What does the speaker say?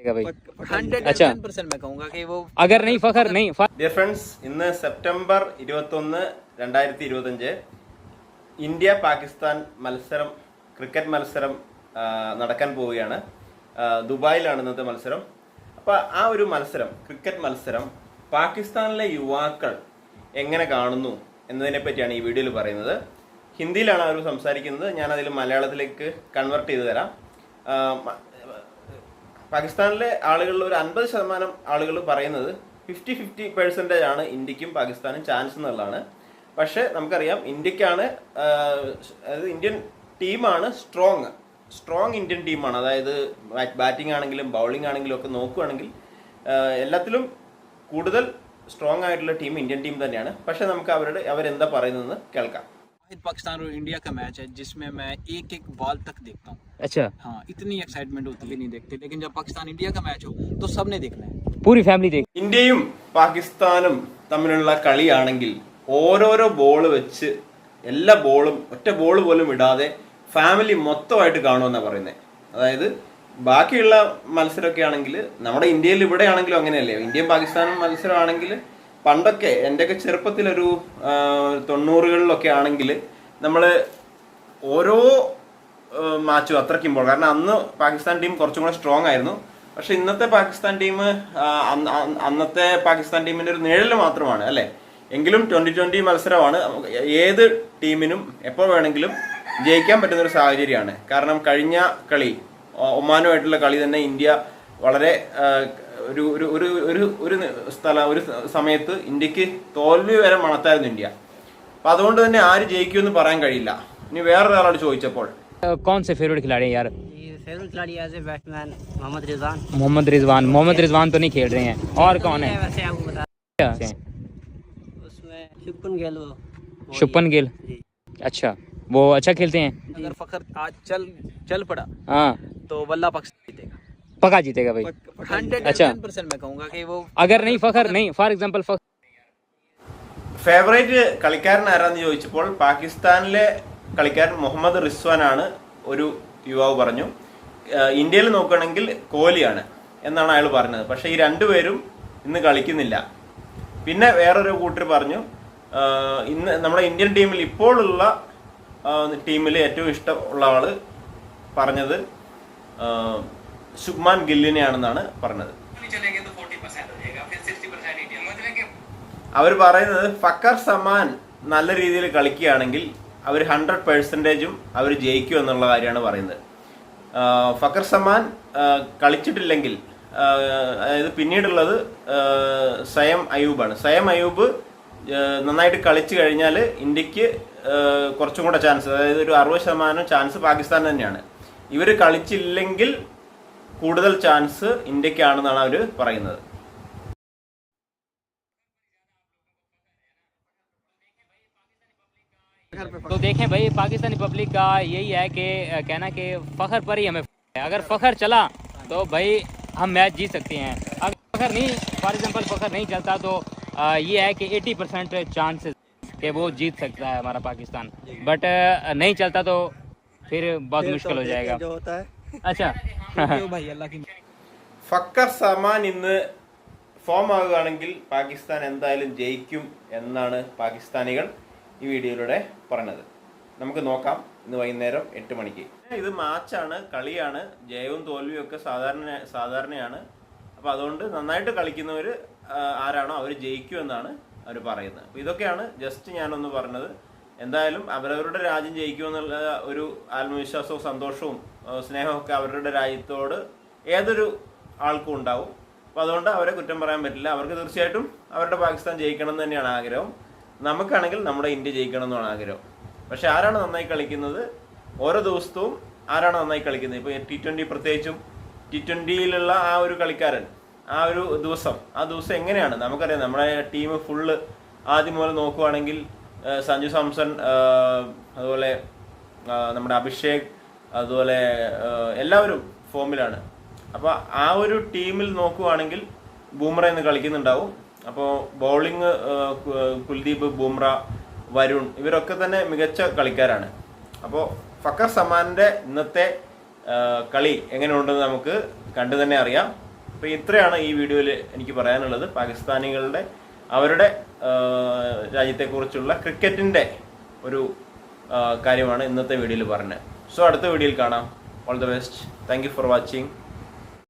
भाई हंड्रेड अच्छा। परसेंट मैं कहूंगा कि वो अगर नहीं फखर नहीं फ- ഡിയർ ഫ്രണ്ട്സ് ഇന്ന് സെപ്റ്റംബർ ഇരുപത്തൊന്ന് രണ്ടായിരത്തി ഇരുപത്തഞ്ച് ഇന്ത്യ പാകിസ്ഥാൻ മത്സരം ക്രിക്കറ്റ് മത്സരം ആ, നടക്കാൻ പോവുകയാണ് ആ, ദുബായിലാണ് ഇന്നത്തെ മത്സരം അപ്പോൾ ആ ഒരു മത്സരം ക്രിക്കറ്റ് മത്സരം പാകിസ്ഥാനിലെ യുവാക്കൾ എങ്ങനെ കാണുന്നു എന്നതിനെ പറ്റിയാണ് ഈ വീഡിയോയിൽ പറയുന്നത് ഹിന്ദിയിലാണ് അവർ സംസാരിക്കുന്നത് ഞാൻ അതിൽ മലയാളത്തിലേക്ക് കൺവെർട്ട് ചെയ്ത് തരാം ആ, മ- പാകിസ്ഥാനിലെ ആളുകളിൽ ഒരു അൻപത് ശതമാനം ആളുകൾ പറയുന്നത് ഫിഫ്റ്റി ഫിഫ്റ്റി പെർസെന്റേജ് ആണ് ഇന്ത്യക്കും പാകിസ്ഥാനും ചാൻസ് എന്നുള്ളതാണ്. പക്ഷേ നമുക്കറിയാം ഇന്ത്യക്കാണ് അതായത് ഇന്ത്യൻ ടീമാണ് സ്ട്രോങ് സ്ട്രോങ് ഇന്ത്യൻ ടീമാണ് അതായത് ബാറ്റിംഗ് ആണെങ്കിലും ബൗളിംഗ് ആണെങ്കിലും ഒക്കെ നോക്കുകയാണെങ്കിൽ എല്ലാത്തിലും കൂടുതൽ സ്ട്രോങ് ആയിട്ടുള്ള ടീം ഇന്ത്യൻ ടീം തന്നെയാണ്. പക്ഷേ നമുക്ക് അവരുടെ അവരെന്താ പറയുന്നതെന്ന് കേൾക്കാം. पाकिस्तान और इंडिया का मैच है जिसमें मैं एक एक बॉल तक देखता हूँ अच्छा हाँ इतनी एक्साइटमेंट होती है नहीं देखते लेकिन जब पाकिस्तान इंडिया का मैच हो तो सबने देखना है पूरी फैमिली देख ഇന്ത്യയും പാകിസ്ഥാനും തമ്മിലുള്ള കളിയാണെങ്കിൽ ഓരോരോ ബോൾ വെച്ച് എല്ലാ ബോളും ഒറ്റ ബോൾ പോലും ഇടാതെ ഫാമിലി മൊത്തമായിട്ട് കാണുമെന്നാണ് പറയുന്നത് അതായത് ബാക്കിയുള്ള മത്സരമൊക്കെ ആണെങ്കിൽ നമ്മുടെ ഇന്ത്യയിൽ ഇവിടെ ആണെങ്കിലും അങ്ങനെയല്ലേ ഇന്ത്യയും പാകിസ്ഥാനും മത്സരമാണെങ്കിൽ പണ്ടൊക്കെ എന്റെയൊക്കെ ചെറുപ്പത്തിലൊരു തൊണ്ണൂറുകളിലൊക്കെ ആണെങ്കിൽ നമ്മൾ ഓരോ മാച്ചും അത്രയ്ക്ക് ഇപ്പോൾ കാരണം അന്ന് പാകിസ്ഥാൻ ടീം കുറച്ചും കൂടെ സ്ട്രോങ് ആയിരുന്നു. പക്ഷെ ഇന്നത്തെ പാകിസ്ഥാൻ ടീം അന്നത്തെ പാകിസ്ഥാൻ ടീമിന്റെ ഒരു നിഴൽ മാത്രമാണ് അല്ലേ? എങ്കിലും ട്വന്റി ട്വന്റി മത്സരമാണ്. ഏത് ടീമിനും എപ്പോൾ വേണമെങ്കിലും ജയിക്കാൻ പറ്റുന്ന ഒരു സാഹചര്യമാണ്. കാരണം കഴിഞ്ഞ കളി ഒമാനുമായിട്ടുള്ള കളി തന്നെ ഇന്ത്യ വളരെ ഒരു ഒരു ഒരു ഒരു ഒരു സ്ഥല ഒരു സമയത്ത് ഇന്ത്യക്ക് തോൽവി വരെ മണത്തായിരുന്നു ഇന്ത്യ അപ്പൊ അതുകൊണ്ട് തന്നെ ആര് ജയിക്കുമെന്ന് പറയാൻ കഴിയില്ല ഇനി വേറൊരാളോട് ചോദിച്ചപ്പോൾ अ, कौन से फेवरेट खिलाड़ी हैं यार ये फेवरेट खिलाड़ी as a batsman Mohammad Rizwan Mohammad Rizwan Mohammad Rizwan तो नहीं खेल रहे हैं और कौन है वैसे आपको बता क्या? उसमें शुभन गिल वो वो शुभन ये- गिल जी अच्छा वो अच्छा खेलते हैं अगर फखर आज चल चल पड़ा हाँ तो वल्ला पाकिस्तान जीतेगा पक्का जीतेगा भाई हंड्रेड अच्छा। परसेंट मैं कहूंगा कि वो अगर नहीं फखर नहीं फॉर एग्जाम्पल फखर ഫേവറേറ്റ് കളിക്കാരൻ ആരാന്ന് ചോദിച്ചപ്പോൾ പാകിസ്ഥാനിലെ കളിക്കാരൻ മുഹമ്മദ് റിസ്വാൻ ആണ് ഒരു യുവാവ് പറഞ്ഞു ഏഹ് ഇന്ത്യയിൽ നോക്കുകയാണെങ്കിൽ കോഹ്ലിയാണ് എന്നാണ് അയാൾ പറഞ്ഞത് പക്ഷെ ഈ രണ്ടുപേരും ഇന്ന് കളിക്കുന്നില്ല പിന്നെ വേറൊരു കൂട്ടർ പറഞ്ഞു ഏഹ് ഇന്ന് നമ്മുടെ ഇന്ത്യൻ ടീമിൽ ഇപ്പോഴുള്ള ടീമിൽ ഏറ്റവും ഇഷ്ടമുള്ള ആള് പറഞ്ഞത് ഏഹ് ശുഭ്മാൻ ഗില്ലിനെയാണെന്നാണ് പറഞ്ഞത്. അവർ പറയുന്നത് ഫക്കർ സമാൻ നല്ല രീതിയിൽ കളിക്കുകയാണെങ്കിൽ അവർ ഹൺഡ്രഡ് പെർസെന്റേജും അവർ ജയിക്കും എന്നുള്ള കാര്യമാണ് പറയുന്നത്. ഫക്കർ സമാൻ കളിച്ചിട്ടില്ലെങ്കിൽ അതായത് പിന്നീടുള്ളത് സയം അയൂബാണ് സയം അയൂബ് നന്നായിട്ട് കളിച്ചു കഴിഞ്ഞാൽ ഇന്ത്യയ്ക്ക് കുറച്ചും കൂടെ ചാൻസ് അതായത് ഒരു അറുപത് ശതമാനം ചാൻസ് പാകിസ്ഥാൻ തന്നെയാണ്. ഇവർ കളിച്ചില്ലെങ്കിൽ കൂടുതൽ ചാൻസ് ഇന്ത്യക്കാണെന്നാണ് അവർ പറയുന്നത് तो देखें भाई पाकिस्तानी पब्लिक का यही है कि अ, कहना कि फखर पर ही हमें है अगर फखर चला तो भाई हम मैच जीत सकते हैं अगर फखर नहीं फॉर एग्जांपल फखर नहीं चलता तो अ, ये है कि 80 परसेंट चांसेस कि वो जीत सकता है हमारा पाकिस्तान बट नहीं चलता तो फिर बहुत मुश्किल हो जाएगा जो होता है ഫക്കർ സമാൻ ഇന്ന് ഫോം ആകുകയാണെങ്കിൽ പാകിസ്ഥാൻ എന്തായാലും ജയിക്കും എന്നാണ് പാകിസ്ഥാനികൾ ഈ വീഡിയോയിലൂടെ പറഞ്ഞത്. നമുക്ക് നോക്കാം ഇന്ന് വൈകുന്നേരം എട്ട് മണിക്ക്. ഇത് മാച്ചാണ് കളിയാണ്. ജയവും തോൽവിയും ഒക്കെ സാധാരണ സാധാരണയാണ്. അപ്പോൾ അതുകൊണ്ട് നന്നായിട്ട് കളിക്കുന്നവർ ആരാണോ അവർ ജയിക്കും എന്നാണ് അവർ പറയുന്നത്. അപ്പോൾ ഇതൊക്കെയാണ് ജസ്റ്റ് ഞാനൊന്ന് പറഞ്ഞത്. എന്തായാലും അവരവരുടെ രാജ്യം ജയിക്കുമെന്നുള്ള ഒരു ആത്മവിശ്വാസവും സന്തോഷവും സ്നേഹമൊക്കെ അവരുടെ രാജ്യത്തോട് ഏതൊരു ആൾക്കും ഉണ്ടാവും. അപ്പോൾ അതുകൊണ്ട് അവരെ കുറ്റം പറയാൻ പറ്റില്ല. അവർക്ക് തീർച്ചയായിട്ടും അവരുടെ പാകിസ്ഥാൻ ജയിക്കണം എന്ന് തന്നെയാണ് ആഗ്രഹം. നമുക്കാണെങ്കിൽ നമ്മുടെ ഇന്ത്യ ജയിക്കണം എന്നാണ് ആഗ്രഹം. പക്ഷെ ആരാണ് നന്നായി കളിക്കുന്നത്? ഓരോ ദിവസവും ആരാണ് നന്നായി കളിക്കുന്നത്? ഇപ്പോൾ ടി ട്വന്റി പ്രത്യേകിച്ചും ടി ട്വന്റിയിലുള്ള ആ ഒരു കളിക്കാരൻ ആ ഒരു ദിവസം ആ ദിവസം എങ്ങനെയാണ്? നമുക്കറിയാം നമ്മുടെ ടീം ഫുള്ള് ആദ്യം മുതൽ നോക്കുവാണെങ്കിൽ സഞ്ജു സാംസൺ അതുപോലെ നമ്മുടെ അഭിഷേക് അതുപോലെ എല്ലാവരും ഫോമിലാണ്. അപ്പോൾ ആ ഒരു ടീമിൽ നോക്കുവാണെങ്കിൽ ബൂമ്ര ഇന്ന് കളിക്കുന്നുണ്ടാവും. അപ്പോൾ ബൗളിംഗ് കുൽദീപ് ബൂമ്ര വരുൺ ഇവരൊക്കെ തന്നെ മികച്ച കളിക്കാരാണ്. അപ്പോൾ ഫക്കർ സമാന്റെ ഇന്നത്തെ കളി എങ്ങനെയുണ്ടെന്ന് നമുക്ക് കണ്ടു തന്നെ അറിയാം. അപ്പോൾ ഇത്രയാണ് ഈ വീഡിയോയിൽ എനിക്ക് പറയാനുള്ളത്. പാകിസ്ഥാനികളുടെ അവരുടെ രാജ്യത്തെക്കുറിച്ചുള്ള ക്രിക്കറ്റിന്റെ ഒരു കാര്യമാണ് ഇന്നത്തെ വീഡിയോയിൽ പറഞ്ഞത്. സോ അടുത്ത വീഡിയോയിൽ കാണാം. All the best thank for watching